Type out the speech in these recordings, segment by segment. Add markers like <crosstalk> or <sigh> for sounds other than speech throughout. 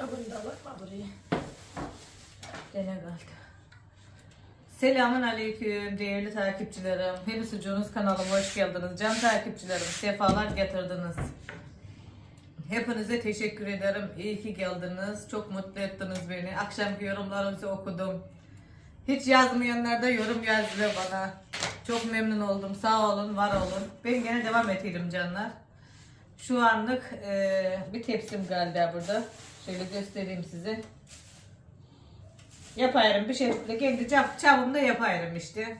Bunu da bakma buraya. Gene kaldı. Selamun aleyküm değerli takipçilerim. Henüz Sucuğunuz kanalıma hoş geldiniz. Can takipçilerim sefalar getirdiniz. Hepinize teşekkür ederim. İyi ki geldiniz. Çok mutlu ettiniz beni. Akşamki yorumlarınızı okudum. Hiç yazmayanlar da yorum yazdı bana. Çok memnun oldum. Sağ olun, var olun. Ben gene devam edelim canlar. Şu anlık eee, bir tepsim galiba burada. Şöyle göstereyim size. Yaparım bir şekilde kendi çap, çabımda yaparım işte.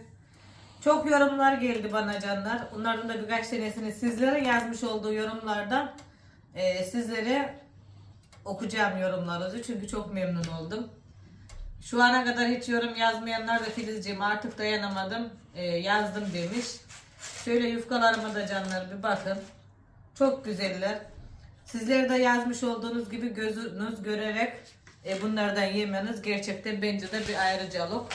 Çok yorumlar geldi bana canlar. Onların da birkaç tanesini sizlere yazmış olduğu yorumlardan eee, sizlere okuyacağım yorumlarınızı. Çünkü çok memnun oldum. Şu ana kadar hiç yorum yazmayanlar da Filizciğim artık dayanamadım eee, yazdım demiş. Şöyle yufkalarıma da canlar bir bakın. Çok güzeller. Sizler de yazmış olduğunuz gibi gözünüz görerek e, bunlardan yemeniz gerçekten bence de bir ayrıcalık.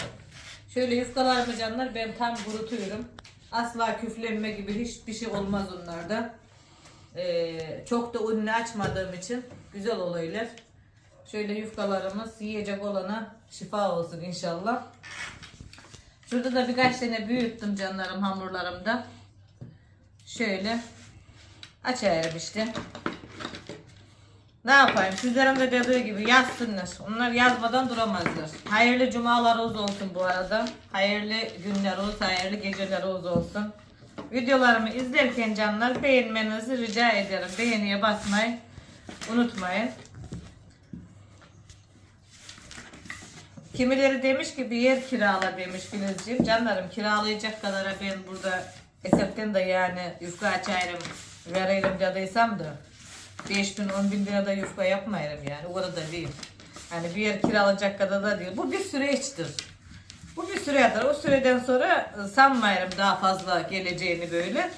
Şöyle yufkalarımı canlar ben tam kurutuyorum. Asla küflenme gibi hiçbir şey olmaz onlarda. E, çok da unlu açmadığım için güzel oluyorlar. Şöyle yufkalarımız yiyecek olana şifa olsun inşallah. Şurada da birkaç tane büyüttüm canlarım hamurlarımda. Şöyle açayım işte. Ne yapayım? Sizlerin de dediği gibi yazsınlar. Onlar yazmadan duramazlar. Hayırlı cumalarınız olsun bu arada. Hayırlı günler olsun, hayırlı geceler olsun. Videolarımı izlerken canlar beğenmenizi rica ederim. Beğeniye basmayı unutmayın. Kimileri demiş ki bir yer kirala demiş Filizciğim. Canlarım kiralayacak kadar ben burada hesaptan da yani yufka açayım verelim dediysem de 5 bin 10 bin lira da yufka yapmayalım yani o da değil. Hani bir yer kiralayacak kadar da değil. Bu bir süreçtir. Bu bir süredir. O süreden sonra e, sanmayalım daha fazla geleceğini böyle.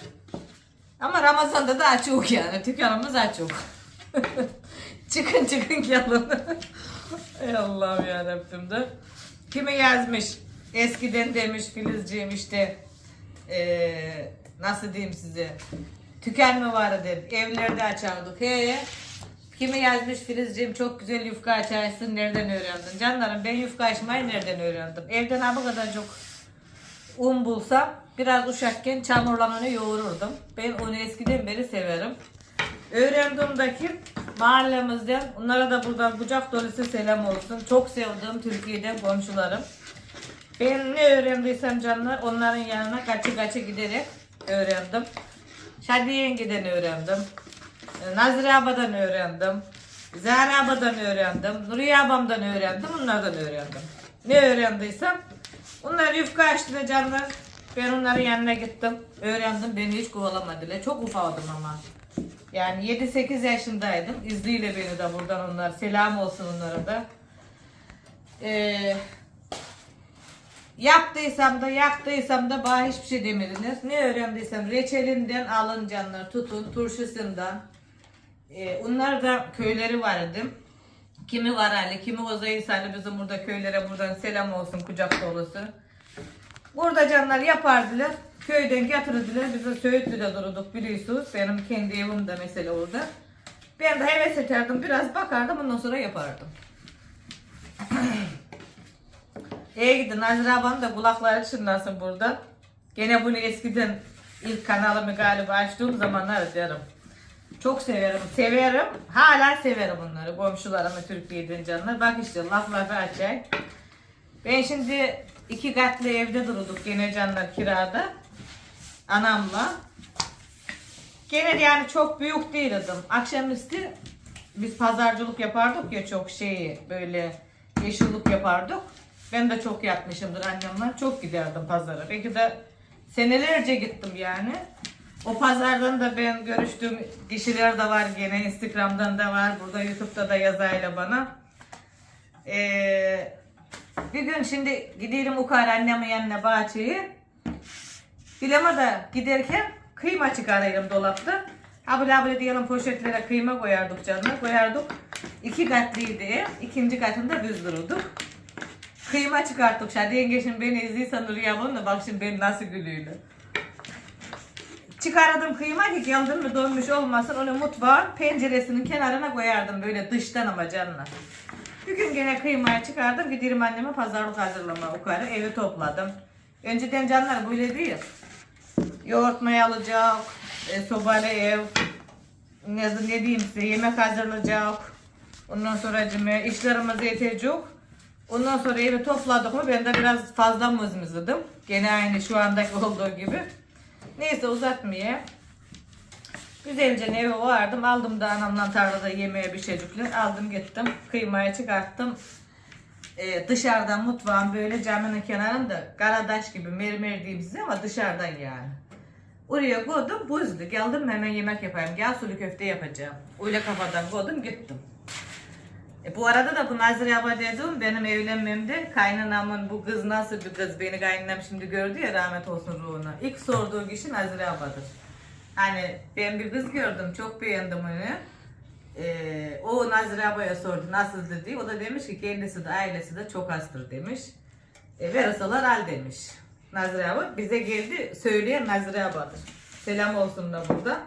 Ama Ramazan'da da açık yani. Dükkanımız açık. <laughs> çıkın çıkın gelin. <laughs> Ey Allah'ım yarabbim de. Kimi yazmış? Eskiden demiş Filizciğim işte eee, nasıl diyeyim size tükenme vardı evlerde açardık. He. Kimi yazmış Filizciğim? Çok güzel yufka açarsın. Nereden öğrendin? Canlarım ben yufka açmayı nereden öğrendim? Evden ha bu kadar çok un bulsam biraz uşakken çamurla onu yoğururdum. Ben onu eskiden beri severim. Öğrendiğimdeki mahallemizden onlara da buradan kucak dolusu selam olsun. Çok sevdiğim Türkiye'den komşularım. Ben ne öğrendiysem canlar onların yanına kaçı kaçı giderek öğrendim. Şadiye yengeden öğrendim. e, Nazire abadan öğrendim. Zahra abadan öğrendim. Nuriye abamdan öğrendim. Onlardan öğrendim. Ne öğrendiysem onlar yufka açtılar canlar. Ben onların yanına gittim. Öğrendim. Beni hiç kovalamadılar. Çok ufadım ama. Yani 7-8 yaşındaydım. İzniyle beni de buradan onlar. Selam olsun onlara da. Eee Yaptıysam da yaktıysam da bana hiçbir şey demediniz. Ne öğrendiysem reçelinden alın canlar tutun turşusundan. Ee, onlar da köyleri vardı. Kimi var Ali, kimi Ozayısalı bizim burada köylere buradan selam olsun kucak dolusu. Burada canlar yapardılar. Köyden getirdiler. Bize Söğütlü'de durduk biliyorsunuz. Benim kendi evim de mesela orada. Ben de heves ederdim. Biraz bakardım. Ondan sonra yapardım. <clears throat> İyi gidin Nazire ablanın da kulakları çınlasın burada. Gene bunu eskiden ilk kanalımı galiba açtığım zamanlar derim. Çok severim, severim. Hala severim onları. Komşularımı Türkiye'den canlar. Bak işte laf lafı açayım. Ben şimdi iki katlı evde durduk gene canlar kirada. Anamla. Gene yani çok büyük değildim. Akşamüstü biz pazarcılık yapardık ya çok şeyi böyle yeşillik yapardık. Ben de çok yapmışımdır annemle. Çok giderdim pazara. Belki de senelerce gittim yani. O pazardan da ben görüştüğüm kişiler de var gene. Instagram'dan da var. Burada YouTube'da da yazayla bana. Ee, bir gün şimdi gidelim Ukar annemin yanına bahçeye. Bileme de giderken kıyma çıkarayım dolapta. Abla abla diyelim poşetlere kıyma koyardık canına koyardık. İki katlıydı. İkinci katında biz dururduk. Kıyma çıkarttık. Şadi yenge şimdi beni izliyorsan ablanın da bak şimdi ben nasıl gülüyor. Çıkardım kıyma ki geldim mi donmuş olmasın onu mutfağın penceresinin kenarına koyardım böyle dıştan ama canına. Bir gün gene kıymayı çıkardım giderim anneme pazarlık hazırlama yukarı evi topladım. Önceden canlar böyle değil. Yoğurt alacak, e, sobalı ev, ne, ne diyeyim size yemek hazırlayacak. Ondan sonra cime işlerimize yetecek. Ondan sonra evi topladık mı ben de biraz fazla mızmızladım. Gene aynı şu andaki olduğu gibi. Neyse uzatmayayım. Güzelce eve vardım. Aldım da anamla tarlada yemeğe bir şeycikler. Aldım gittim. Kıymayı çıkarttım. Ee, dışarıdan mutfağın böyle camının kenarında karadaş gibi mermer diyeyim size ama dışarıdan yani. Oraya koydum buzlu. Geldim hemen yemek yapayım. Gel sulu köfte yapacağım. Öyle kafadan koydum gittim. E, bu arada da bu Nazire abla dedim benim evlenmemde kaynanamın bu kız nasıl bir kız beni kaynanam şimdi gördü ya rahmet olsun ruhuna. İlk sorduğu kişi Nazire abladır. Hani ben bir kız gördüm çok beğendim onu. Ee, o Nazire ablaya sordu nasıldır diye. O da demiş ki kendisi de ailesi de çok hastır demiş. E, verirseler al demiş. Nazire abla bize geldi söyleyen Nazire abladır. Selam olsun da burada.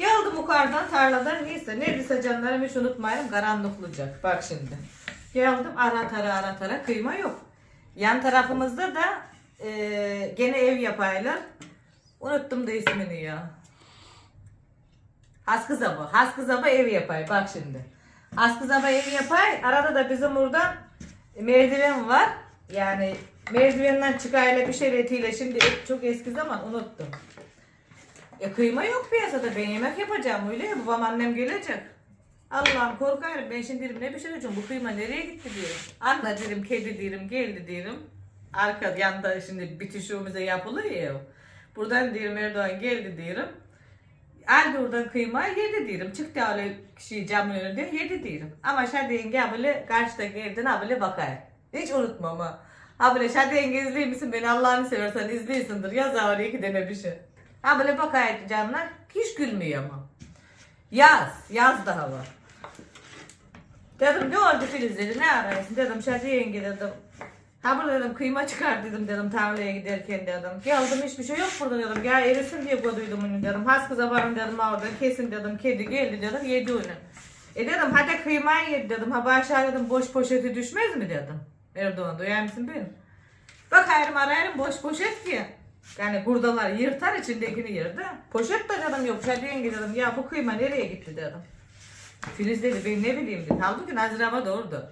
Geldim yukarıdan tarladan neyse neredeyse canlarım hiç unutmayalım karanlıklayacak. Bak şimdi. Geldim ara tara ara tara kıyma yok. Yan tarafımızda da e, gene ev yapaylar. Unuttum da ismini ya. Haskı Zaba. Haskı Zaba ev yapay. Bak şimdi. Haskı Zaba ev yapay. Arada da bizim buradan merdiven var. Yani merdivenden çıkayla bir şey etiyle şimdi çok eski zaman unuttum. E kıyma yok piyasada. Ben yemek yapacağım öyle ya. Babam annem gelecek. Allah'ım korkarım. Ben şimdi dedim ne pişireceğim? Bu kıyma nereye gitti diyorum. Anla dedim kedi diyorum geldi diyorum. Arka yanda şimdi bitişiğimize yapılır ya. Buradan diyorum Erdoğan geldi diyorum. Aldı oradan kıymayı yedi diyorum. Çıktı öyle şey camın önünde yedi diyorum. Ama Şadiye gel böyle karşıda geldin ha böyle bakar. Hiç unutmam ha. Ha böyle Şadiye izliyor misin beni Allah'ını seversen izliyorsundur. Yaz oraya iki tane bir şey. Ha böyle bakar canlar hiç gülmüyor ama. Yaz, yaz daha var. Dedim ne oldu Filiz dedi ne arıyorsun dedim Şadiye yenge dedim. Ha burada dedim kıyma çıkar dedim dedim tarlaya giderken dedim. Geldim hiçbir şey yok burada dedim. Gel erisin diye koyduydum onu dedim. Has kıza varın dedim orada kesin dedim. Kedi geldi dedim yedi onu. E dedim hadi kıymayı yedi dedim. Ha başa dedim boş poşeti düşmez mi dedim. Erdoğan duyar mısın benim? Bakayım arayarım boş poşet ki. Yani buradalar yırtar içindekini yırdı. Poşet de dedim yok. Hadi yenge dedim ya bu kıyma nereye gitti dedim. Filiz dedi ben ne bileyim dedi. Halbuki Nazire abla da.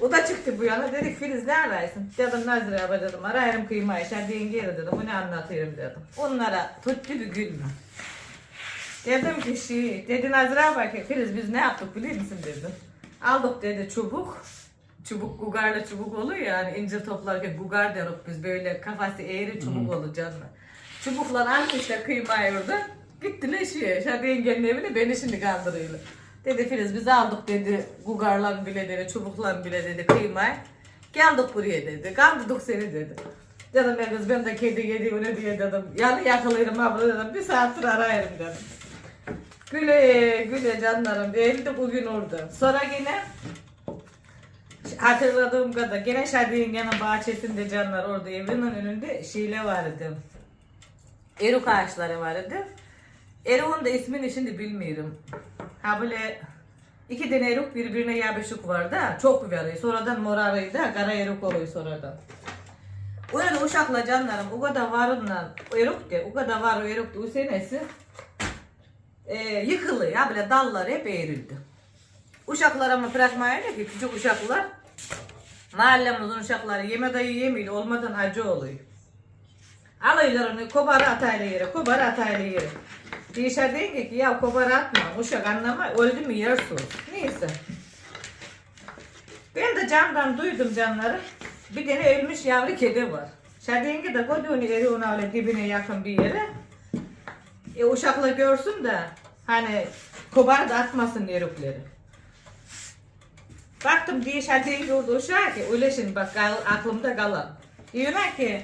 O da çıktı bu yana dedik Filiz ne araysın? Dedim Nazire abla dedim arayarım kıymayı. Hadi yenge dedim o ne anlatıyorum dedim. Onlara tuttu bir gülme. Dedim ki şey, dedi Nazire abla ki Filiz biz ne yaptık biliyor musun dedim. Aldık dedi çubuk. Çubuk gugarla çubuk oluyor ya hani incir toplarken gugar deriz biz böyle kafası eğri çubuk olur canlı. Çubukla almışlar kıymayı orada. Gittiler şeye. Şadi yengenin evine beni şimdi kandırıyorlar. Dedi Filiz biz aldık dedi gugarla bile dedi çubukla bile dedi kıymayı. Geldik buraya dedi. Kandırdık seni dedi. Dedim ben kız ben de kedi yedi öyle diye dedim. Yani yakalayırım abla dedim. Bir saattir arayırım dedim. Güle güle canlarım. Evde bugün orada. Sonra yine hatırladığım kadar gene Şadiye'nin yanı bahçesinde canlar orada evinin önünde şile vardı. Eruk ağaçları vardı. Eruk'un da ismini şimdi bilmiyorum. Ha böyle iki tane eruk birbirine yapışık vardı. ha, Çok veriyor. Sonradan morarıydı. ha, Kara eruk oluyor sonradan. Öyle uşakla canlarım o kadar varınla eruk de o kadar var eruk de o senesi e, yıkılıyor ya böyle dallar hep eğrildi. Uşaklar ama bırakmaya ne ki küçük uşaklar mahallemizin uşakları yeme dayı yemiyor olmadan acı oluyor. Alıyorlar onu kobara atayla yere kobara atayla yere. Dişe değil ki ya kobara atma uşak anlama öldü mü yersin. Neyse. Ben de camdan duydum canları. Bir tane ölmüş yavru kedi var. Şadenge de koyduğunu eri ona öyle dibine yakın bir yere. E uşakla görsün de hani kobar da atmasın erikleri. Baktım diye şadenge orada uşağı ki öyle şimdi bak kal- aklımda kalan. Diyorlar ki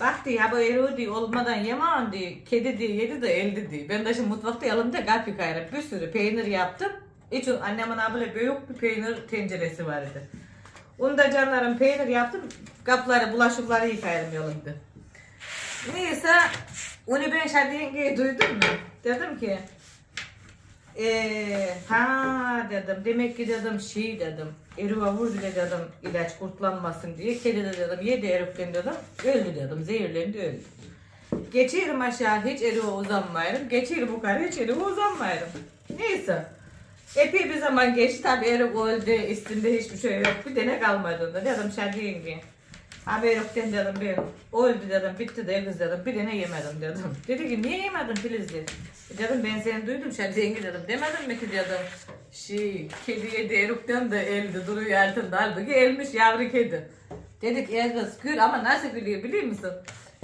bak diye bu diye olmadan yemem diye kedi diye yedi de eldi diye. Ben de şimdi mutfakta yanımda kalp yıkayırım. Bir sürü peynir yaptım. Hiç annemin abla büyük bir peynir tenceresi vardı. Onu da canlarım peynir yaptım. Kapları, bulaşıkları yıkayalım yolunda. Neyse Onu ben Şadi yengeyi duydum mu? Dedim ki eee ha dedim demek ki dedim şey dedim Eriva vurdu de dedim ilaç kurtlanmasın diye kedi de dedim yedi erikten dedim öldü dedim zehirlendi öldü. Geçerim aşağı hiç eriva uzanmayırım. Geçerim yukarı hiç eriva uzanmayırım. Neyse. Epey bir zaman geçti tabi erik öldü üstünde hiçbir şey yok. Bir tane kalmadı da dedim Şadi yenge. Abi erikten dedim ben öldü dedim bitti de kız dedim bir tane yemedim dedim. <laughs> Dedi ki niye yemedin Filiz dedi. E Dedim ben seni duydum Şadi yenge dedim demedim mi ki dedim. Şey kedi yedi erikten de eldi duruyor altında halbuki elmiş yavru kedi. Dedik ya kız gül ama nasıl gülüyor biliyor musun?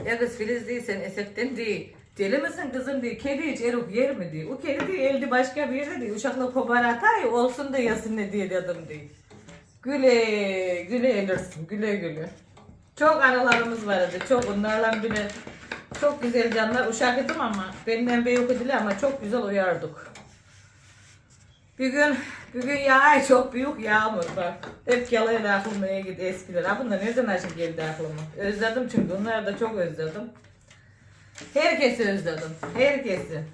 Ya kız Filiz değil sen esekten değil. Deli misin kızım diye kedi hiç eruk yer mi diye. O kedi diye elde başka bir yerde diye. Uşakla kobar atar olsun da yasın ne diye dedim diye. Güle güle elirsin güle güle. Çok anılarımız vardı. Çok onlarla bile çok güzel canlar. Uşak idim ama benden büyük idiler ama çok güzel uyardık. Bir gün, bir gün yağ çok büyük yağmur bak. Hep yalayla aklıma gitti eskiler. Ha bunlar nereden aşık geldi aklıma. Özledim çünkü onları da çok özledim. Herkesi özledim. Herkesi.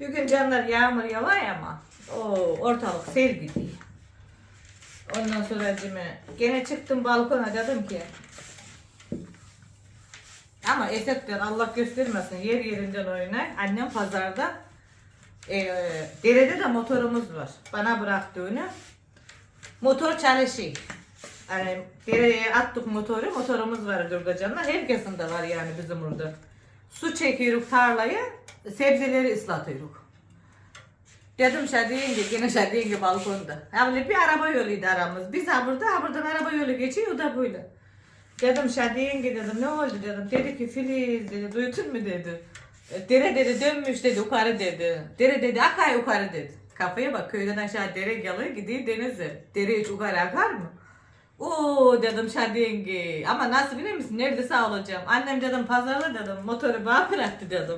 Bir gün canlar yağmur yağar ama o ortalık sel gidiyor. Ondan sonra cime gene çıktım balkona dedim ki ama esekten Allah göstermesin yer yerinden oynar. Annem pazarda e, derede de motorumuz var. Bana bıraktığını. Motor çalışıyor. Yani dereye attık motoru. Motorumuz var Durgacan'la. Herkesin de var yani bizim burada. Su çekiyoruz tarlayı. Sebzeleri ıslatıyoruz. Dedim Şadi yenge, yine Şadi yenge balkonda. Yani bir araba yoluydu aramız. Biz ha burada, ha buradan araba yolu geçiyor, o da böyle. Dedim Şadi yenge dedim, ne oldu dedim. Dedi ki Filiz dedi, duydun mu dedi. "E, Dere dedi dönmüş dedi, yukarı dedi. Dere dedi, akar yukarı dedi. Kafaya bak, köyden aşağı dere geliyor, gidiyor denize. Dere hiç yukarı akar mı? Oo dedim Şadi yenge. Ama nasıl biliyor musun? Nerede sağ olacağım? Annem dedim pazarda dedim. Motoru bana bıraktı dedim.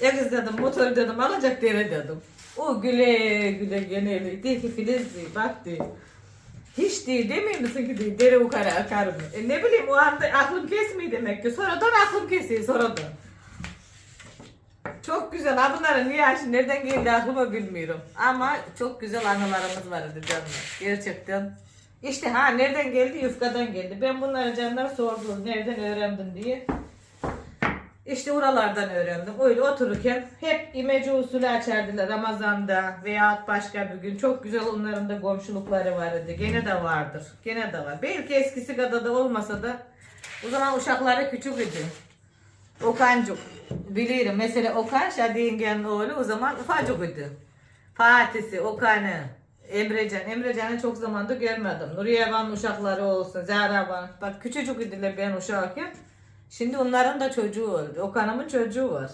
Kız dedim motoru dedim alacak dere dedim. O güle güle gene diyor ki Filiz bak diyor. Hiç değil demiyor musun ki diyor, dere yukarı akar? E ne bileyim o anda aklım kesmiyor demek ki. Sonradan aklım kesiyor sonradan. Çok güzel. Ha bunların niye şimdi nereden geldi aklıma bilmiyorum. Ama çok güzel anılarımız vardı canlar. Gerçekten. İşte ha nereden geldi? Yufkadan geldi. Ben bunları canlar sordum. Nereden öğrendin diye. İşte oralardan öğrendim. Öyle otururken hep imece usulü açardılar Ramazan'da veya başka bir gün. Çok güzel onların da komşulukları vardı. Gene de vardır. Gene de var. Belki eskisi kadar da olmasa da o zaman uşakları küçük idi. Okancuk. Bilirim. Mesela Okan Şadi yengenin oğlu o zaman ufacık idi. Fatih'i, Okan'ı, Emrecan. Emrecan'ı çok zamandır görmedim. Nuriye Van uşakları olsun, Zehra Van. Bak küçücük idiler ben uşakken. Şimdi onların da çocuğu oldu. Okan'ımın çocuğu var.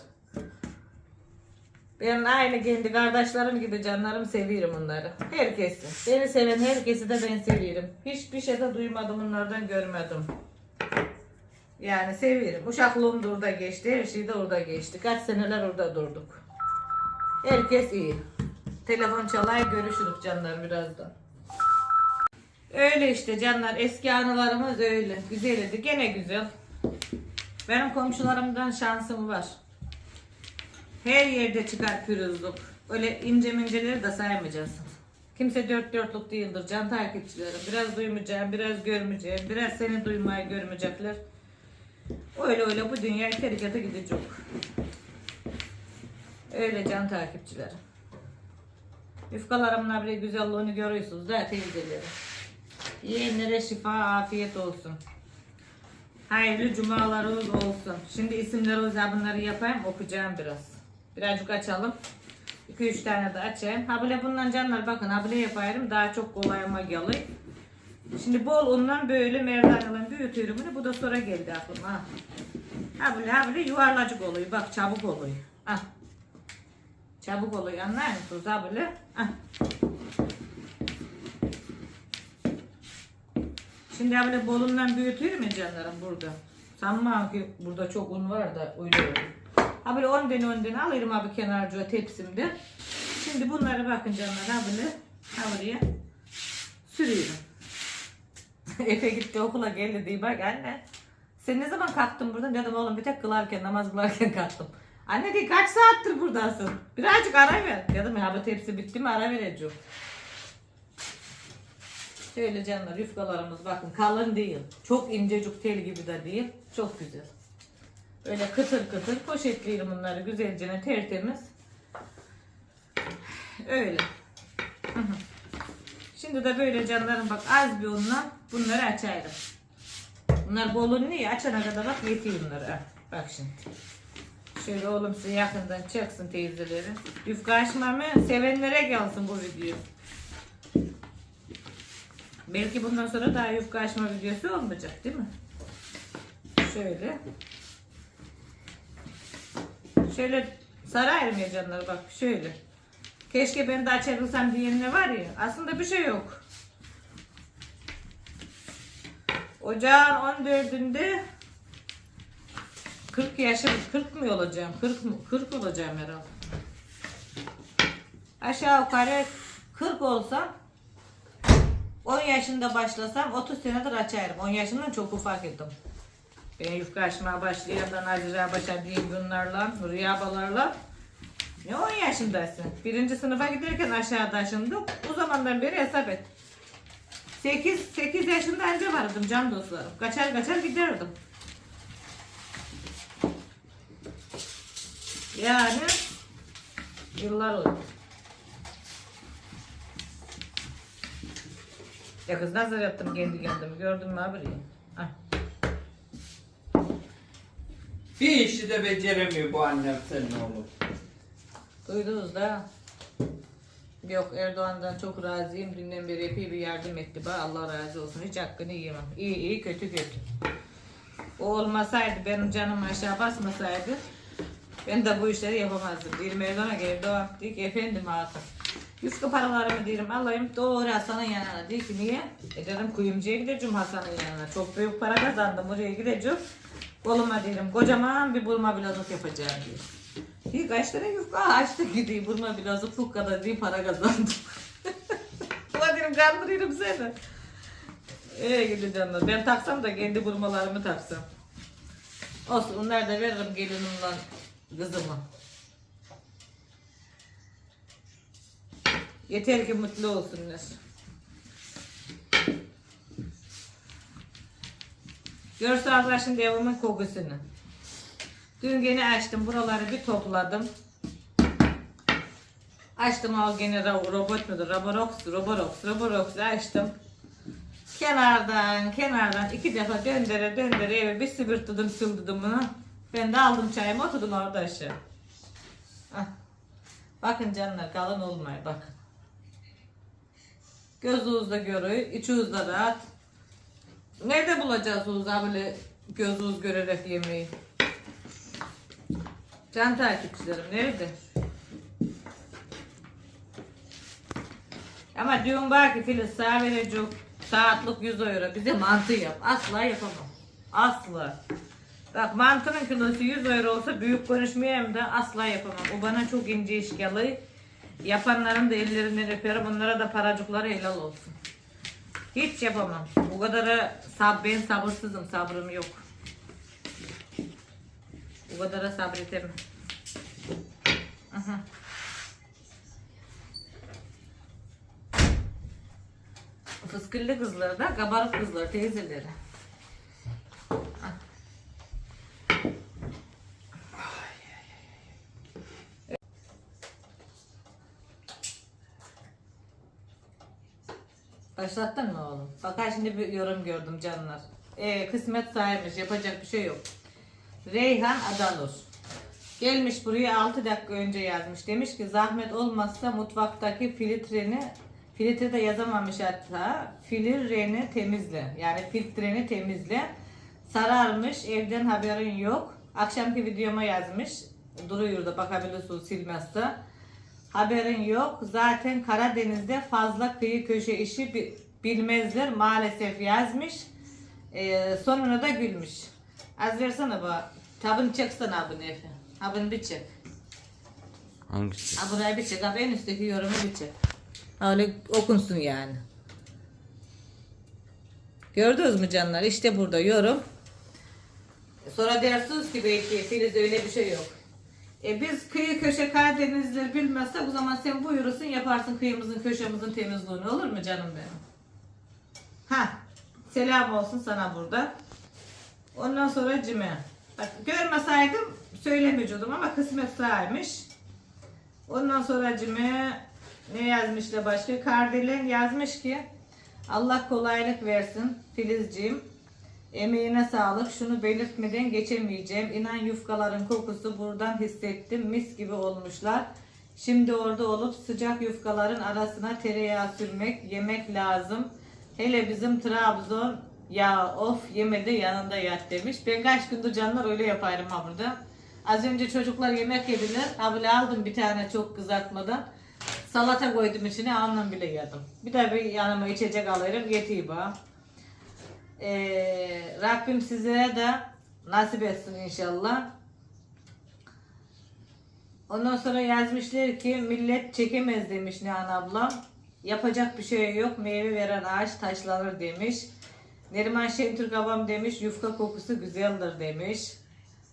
Ben aynı kendi kardeşlerim gibi canlarım seviyorum onları. Herkesi. Beni seven herkesi de ben seviyorum. Hiçbir şey de duymadım onlardan görmedim. Yani seviyorum. Uşaklığım da orada geçti. Her şey de orada geçti. Kaç seneler orada durduk. Herkes iyi. Telefon çalay görüşürüz canlar birazdan. Öyle işte canlar. Eski anılarımız öyle. Güzeldi. Gene güzel. Benim komşularımdan şansım var. Her yerde çıkar pürüzlük. Öyle ince minceleri de saymayacaksın. Kimse dört dörtlük değildir can takipçilerim. Biraz duymayacağım, biraz görmeyeceğim, biraz seni duymaya görmeyecekler. Öyle öyle bu dünya terikata gidecek. Öyle can takipçilerim. Yufkalarımla bile güzelliğini görüyorsunuz da teyzelerim. Yiyenlere şifa, afiyet olsun. Hayırlı cumalarınız olsun. Şimdi isimleri özel bunları yapayım okuyacağım biraz. Birazcık açalım. 2-3 tane de açayım. Ha böyle bundan canlar bakın ha böyle yapayım daha çok kolayıma geliyor. Şimdi bol undan böyle merdaneyle büyütüyorum bunu. Bu da sonra geldi aklıma. Ha, ha böyle ha böyle yuvarlacık oluyor. Bak çabuk oluyor. Ah. Çabuk oluyor anlar mısınız? Ha böyle. Ah. Şimdi böyle bolundan büyütüyorum ya canlarım burada. Sanma ki burada çok un var da öyle öyle. Ha böyle 10 tane 10 tane alırım abi kenarcığa tepsimde. Şimdi bunları bakın canlar ha böyle ha buraya sürüyorum. <laughs> Efe gitti okula geldi diye bak anne. Sen ne zaman kalktın buradan? Dedim oğlum bir tek kılarken, namaz kılarken kalktım. Anne diye kaç saattir buradasın? Birazcık ara ver. Dedim ya bu tepsi bitti mi ara vereceğim. Şöyle canlar yufkalarımız bakın kalın değil. Çok incecik tel gibi de değil. Çok güzel. Böyle kıtır kıtır poşetleyelim bunları güzelce tertemiz. Öyle. Şimdi de böyle canlarım bak az bir unla bunları açayım. Bunlar bolun niye açana kadar bak yetiyor bunları. Bak şimdi. Şöyle oğlum size yakından çaksın teyzeleri. Yufka açmamı sevenlere gelsin bu video. Belki bundan sonra daha yufka açma videosu olmayacak değil mi? Şöyle. Şöyle sarayım canlar bak şöyle. Keşke ben de açabilsem diyenler var ya. Aslında bir şey yok. Ocağın 14'ünde 40 yaşım 40 mı olacağım? 40 mı? 40 olacağım herhalde. Aşağı yukarı 40 olsam 10 yaşında başlasam 30 senedir açarım. 10 yaşından çok ufak idim. Ben yufka açmaya başlayandan Azira başladığım günlerle, rüyabalarla ne 10 yaşındasın? Birinci sınıfa giderken aşağı taşındık. O zamandan beri hesap et. 8, 8 yaşında önce vardım can dostlarım. Kaçar kaçar giderdim. Yani yıllar oldu. Ya kız nasıl yaptım kendi kendimi gördün mü abi? Ah. Bir işi de beceremiyor bu annem senin oğlum. Duydunuz da. Yok Erdoğan'dan çok razıyım. Dünden beri epey bir yardım etti bana. Allah razı olsun. Hiç hakkını yiyemem. İyi iyi kötü kötü. O olmasaydı benim canım aşağı basmasaydı ben de bu işleri yapamazdım. Diyelim Erdoğan'a Erdoğan. Ki efendim hatun. Yufka paralarımı diyelim alayım doğru Hasan'ın yanına. Diyor ki niye? E dedim kuyumcuya gideceğim Hasan'ın yanına. Çok büyük para kazandım oraya gideceğim. Koluma diyelim kocaman bir burma bilezik yapacağım diyor. Bir kaç tane yufka açtı gideyim burma bu kadar diye para kazandım. <laughs> Ulan dedim kandırıyorum seni. Ee gidi canlar. Ben taksam da kendi burmalarımı taksam. Olsun onlar da veririm gelinimle kızıma. Yeter ki mutlu olsunlar. Görsel şimdi evimin kokusunu. Dün gene açtım buraları bir topladım. Açtım al gene ro- robot mudur? Roborox, Roborox, Roborox açtım. Kenardan kenardan iki defa döndüre döndüre eve bir sıvırttım sıldıdım bunu. Ben de aldım çayımı oturdum orada aşağı. Ah. Bakın canlar kalın olmayı bakın. Gözünüzde görüyor, içinizde rahat. Nerede bulacağız Uğuz'a böyle gözünüz görerek yemeği? Can takipçilerim nerede? Ama diyorum bak ki Filiz sağ verecek saatlik 100 euro bize mantı yap. Asla yapamam. Asla. Bak mantının kilosu 100 euro olsa büyük konuşmayayım da asla yapamam. O bana çok ince iş geliyor. Yapanların da ellerinden öperim. Onlara da paracıkları helal olsun. Hiç yapamam. O kadar sab ben sabırsızım. Sabrım yok. O kadar sabretemem. Aha. Kızları da kabarık kızlar teyzeleri. Başlattın mı oğlum? Bak ha şimdi bir yorum gördüm canlar. Ee, kısmet saymış yapacak bir şey yok. Reyhan Adanur. Gelmiş buraya 6 dakika önce yazmış. Demiş ki zahmet olmazsa mutfaktaki filtreni filtrede yazamamış hatta filtreni temizle. Yani filtreni temizle. Sararmış evden haberin yok. Akşamki videoma yazmış. Duruyor da bakabilirsin silmezse. Haberin yok. Zaten Karadeniz'de fazla kıyı köşe işi bi- bilmezler maalesef yazmış. Ee, sonuna da gülmüş. Az versene bak. Tabını çeksene abini Efe. Abini bir çek. Hangisi? Ha bir çek. Abi en üstteki yorumu bir çek. Öyle okunsun yani. Gördünüz mü canlar? İşte burada yorum. Sonra dersiniz ki belki Filiz öyle bir şey yok. E biz kıyı köşe Karadenizleri bilmezsek o zaman sen buyurursun yaparsın kıyımızın köşemizin temizliğini olur mu canım benim? Ha selam olsun sana burada. Ondan sonra cime. Bak görmeseydim söylemeyecektim ama kısmet sağymış. Ondan sonra cime ne yazmış da başka? Kardelen yazmış ki Allah kolaylık versin Filizciğim. Emeğine sağlık. Şunu belirtmeden geçemeyeceğim. İnan yufkaların kokusu buradan hissettim. Mis gibi olmuşlar. Şimdi orada olup sıcak yufkaların arasına tereyağı sürmek, yemek lazım. Hele bizim Trabzon ya of yemedi yanında yat demiş. Ben kaç gündür canlar öyle yaparım ha burada. Az önce çocuklar yemek yediler. Abla aldım bir tane çok kızartmadan. Salata koydum içine anlam bile yedim. Bir de bir yanıma içecek alırım yetiyor bana. Ee, Rabbim sizlere de nasip etsin inşallah. Ondan sonra yazmışlar ki millet çekemez demiş Nihan ablam. Yapacak bir şey yok meyve veren ağaç taşlanır demiş. Neriman Şentürk abam demiş yufka kokusu güzeldir demiş.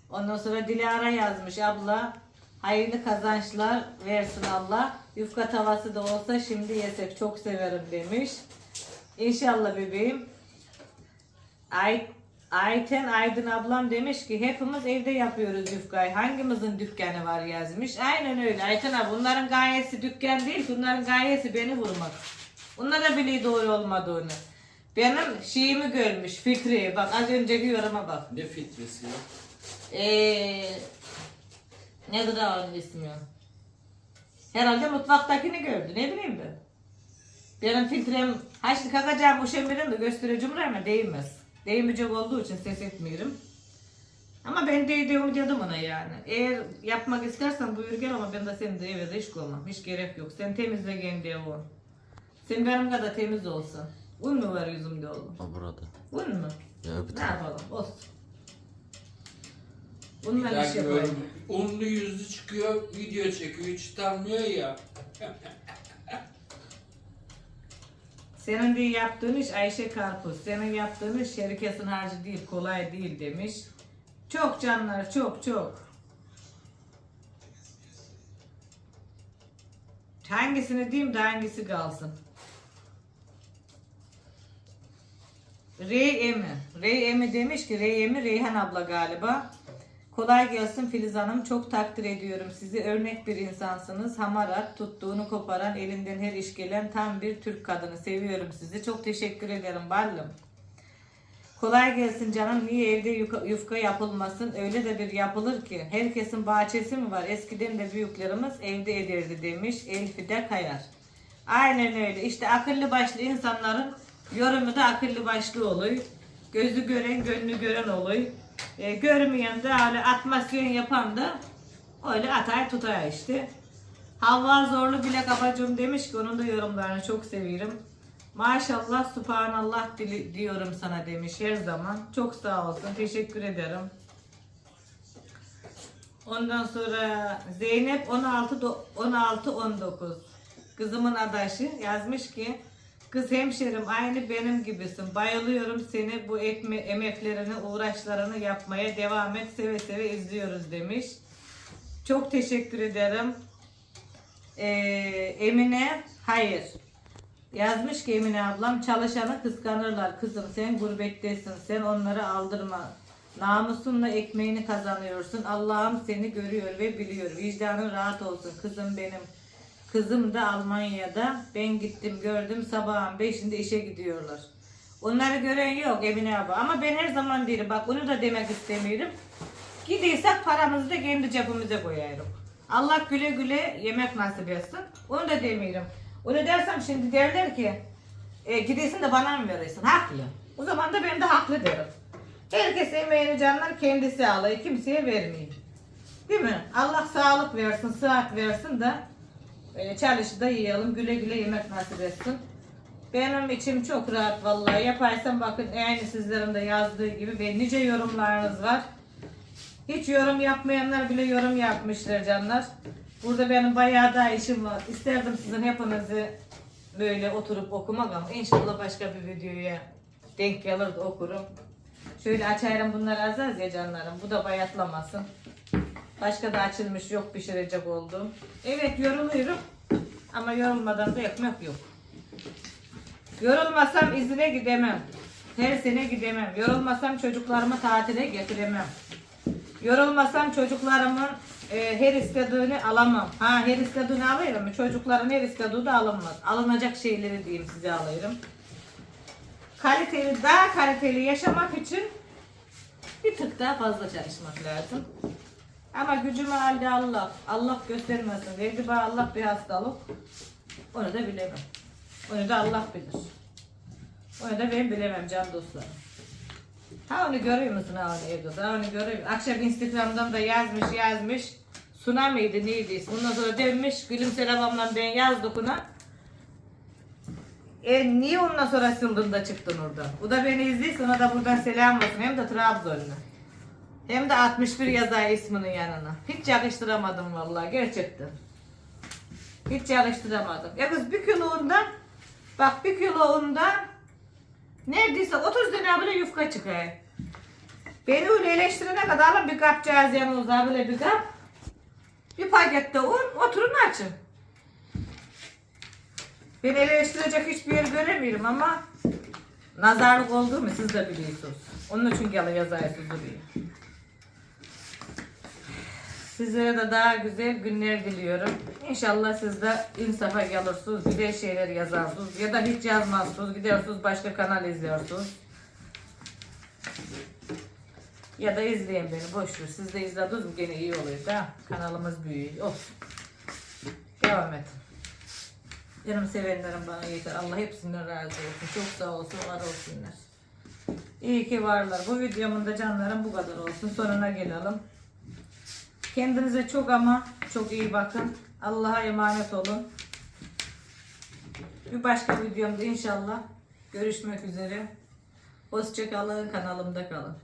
Ondan sonra Dilara yazmış abla hayırlı kazançlar versin Allah. Yufka tavası da olsa şimdi yesek çok severim demiş. İnşallah bebeğim. Ay, Ayten Aydın ablam demiş ki hepimiz evde yapıyoruz yufkayı. Hangimizin dükkanı var yazmış. Aynen öyle Ayten abi bunların gayesi dükkan değil. Bunların gayesi beni vurmak. Bunlar da biliyor doğru olmadığını. Benim şeyimi görmüş Fikri. Bak az önceki yoruma bak. Ne filtresi ya? Eee nedir daha onun ismi ya? Herhalde mutfaktakini gördü. Ne bileyim ben. Benim filtrem haşlı kakacağım uşemirim de göstereceğim ama değmez. Değmeyecek olduğu için ses etmiyorum. Ama ben değdiğimi dedim ona yani. Eğer yapmak istersen buyur gel ama ben de senin de eve de iş koymam. Hiç gerek yok. Sen temizle kendi evini. Sen benim kadar temiz olsun. Un mu var yüzümde oğlum? O burada. Un mu? Ya öbür Ne yapalım? Olsun. Bir Bununla daha iş yapalım. Unlu yüzlü çıkıyor, video çekiyor, hiç tanımıyor ya. <laughs> Senin de yaptığın iş Ayşe Karpuz. Senin yaptığın iş şerikesin harcı değil, kolay değil demiş. Çok canlar, çok çok. Hangisini diyeyim de hangisi kalsın? Rey Emi. Rey Emi demiş ki Rey Emi Reyhan abla galiba. Kolay gelsin Filiz Hanım. Çok takdir ediyorum sizi. Örnek bir insansınız. Hamarat, tuttuğunu koparan, elinden her iş gelen tam bir Türk kadını. Seviyorum sizi. Çok teşekkür ederim Ballım. Kolay gelsin canım. Niye evde yufka yapılmasın? Öyle de bir yapılır ki. Herkesin bahçesi mi var? Eskiden de büyüklerimiz evde ederdi demiş. Elfide Kayar. Aynen öyle. İşte akıllı başlı insanların yorumu da akıllı başlı oluyor. Gözü gören, gönlü gören oluyor. E, görmeyen de öyle atmasyon yapan da öyle atay tutay işte. Havva Zorlu bile kapacım demiş ki onun da yorumlarını çok seviyorum. Maşallah, subhanallah diyorum sana demiş her zaman. Çok sağ olsun, teşekkür ederim. Ondan sonra Zeynep 16 do- 16 19 kızımın adaşı yazmış ki Kız hemşerim aynı benim gibisin. Bayılıyorum seni bu ekme emeklerini, uğraşlarını yapmaya devam et. Seve seve izliyoruz demiş. Çok teşekkür ederim. Ee, Emine hayır. Yazmış ki Emine ablam çalışanı kıskanırlar. Kızım sen gurbettesin. Sen onları aldırma. Namusunla ekmeğini kazanıyorsun. Allah'ım seni görüyor ve biliyor. Vicdanın rahat olsun. Kızım benim. Kızım da Almanya'da. Ben gittim gördüm sabahın beşinde işe gidiyorlar. Onları gören yok Emine abla. Ama ben her zaman derim bak bunu da demek istemiyorum. Gidiysek paramızı da kendi cebimize koyarım. Allah güle güle yemek nasip etsin. Onu da demiyorum. Onu dersem şimdi derler ki e, gidesin de bana mı verirsin? Haklı. O zaman da ben de haklı derim. Herkes emeğini canlar kendisi alıyor. Kimseye vermeyin. Değil mi? Allah sağlık versin, sıhhat versin de e, çalışıda yiyelim. Güle güle yemek nasip etsin. Benim içim çok rahat vallahi. Yaparsam bakın aynı sizlerin de yazdığı gibi ve nice yorumlarınız var. Hiç yorum yapmayanlar bile yorum yapmışlar canlar. Burada benim bayağı da işim var. İsterdim sizin hepinizi böyle oturup okumak ama inşallah başka bir videoya denk gelir de okurum. Şöyle açayım bunları az az ya canlarım. Bu da bayatlamasın. Başka da açılmış yok pişirecek olduğum. Evet yoruluyorum. Ama yorulmadan da ekmek yok. Yorulmasam izine gidemem. Her sene gidemem. Yorulmasam çocuklarımı tatile getiremem. Yorulmasam çocuklarımın e, her istediğini alamam. Ha her istediğini alırım. Çocukların her istediği de alınmaz. Alınacak şeyleri diyeyim size alırım. Kaliteli, daha kaliteli yaşamak için bir tık daha fazla çalışmak lazım. Ama gücümü halde Allah. Allah göstermesin. Verdi bana Allah bir hastalık. Onu da bilemem. Onu da Allah bilir. Onu da ben bilemem can dostlarım. Ha onu görüyor musun ha onu evde? Ha onu görüyor? Akşam Instagram'dan da yazmış yazmış. Suna mıydı neydi? Ondan sonra demiş gülümser babamla ben yazdık ona. E niye ondan sonra sildin da çıktın oradan? O da beni izliyor ona da buradan selam olsun. Hem de Trabzonlu. Hem de 61 yazar isminin yanına. Hiç yakıştıramadım vallahi gerçekten. Hiç yakıştıramadım. Ya kız bir kilo undan bak bir kilo undan neredeyse 30 tane bile yufka çıkıyor. Beni öyle eleştirene kadar bir kapcağız yanınıza böyle bir kap. Bir pakette un oturun açın. Ben eleştirecek hiçbir yer göremiyorum ama nazarlık olduğumu siz de biliyorsunuz. Onun için yalı yazıyorsunuz duruyor. Sizlere de daha güzel günler diliyorum. İnşallah siz de insafa gelirsiniz, güzel şeyler yazarsınız ya da hiç yazmazsınız, gidersiniz başka kanal izliyorsunuz. Ya da izleyin beni, boş. Siz de izlediniz mi gene iyi oluyor da kanalımız büyüyor. Olsun. Devam et. Canım sevenlerim bana yeter. Allah hepsinden razı olsun. Çok sağ olsun, var olsunlar. İyi ki varlar. Bu videomun da canlarım bu kadar olsun. Sonuna gelelim. Kendinize çok ama çok iyi bakın. Allah'a emanet olun. Bir başka videomda inşallah görüşmek üzere. Hoşçakalın kanalımda kalın.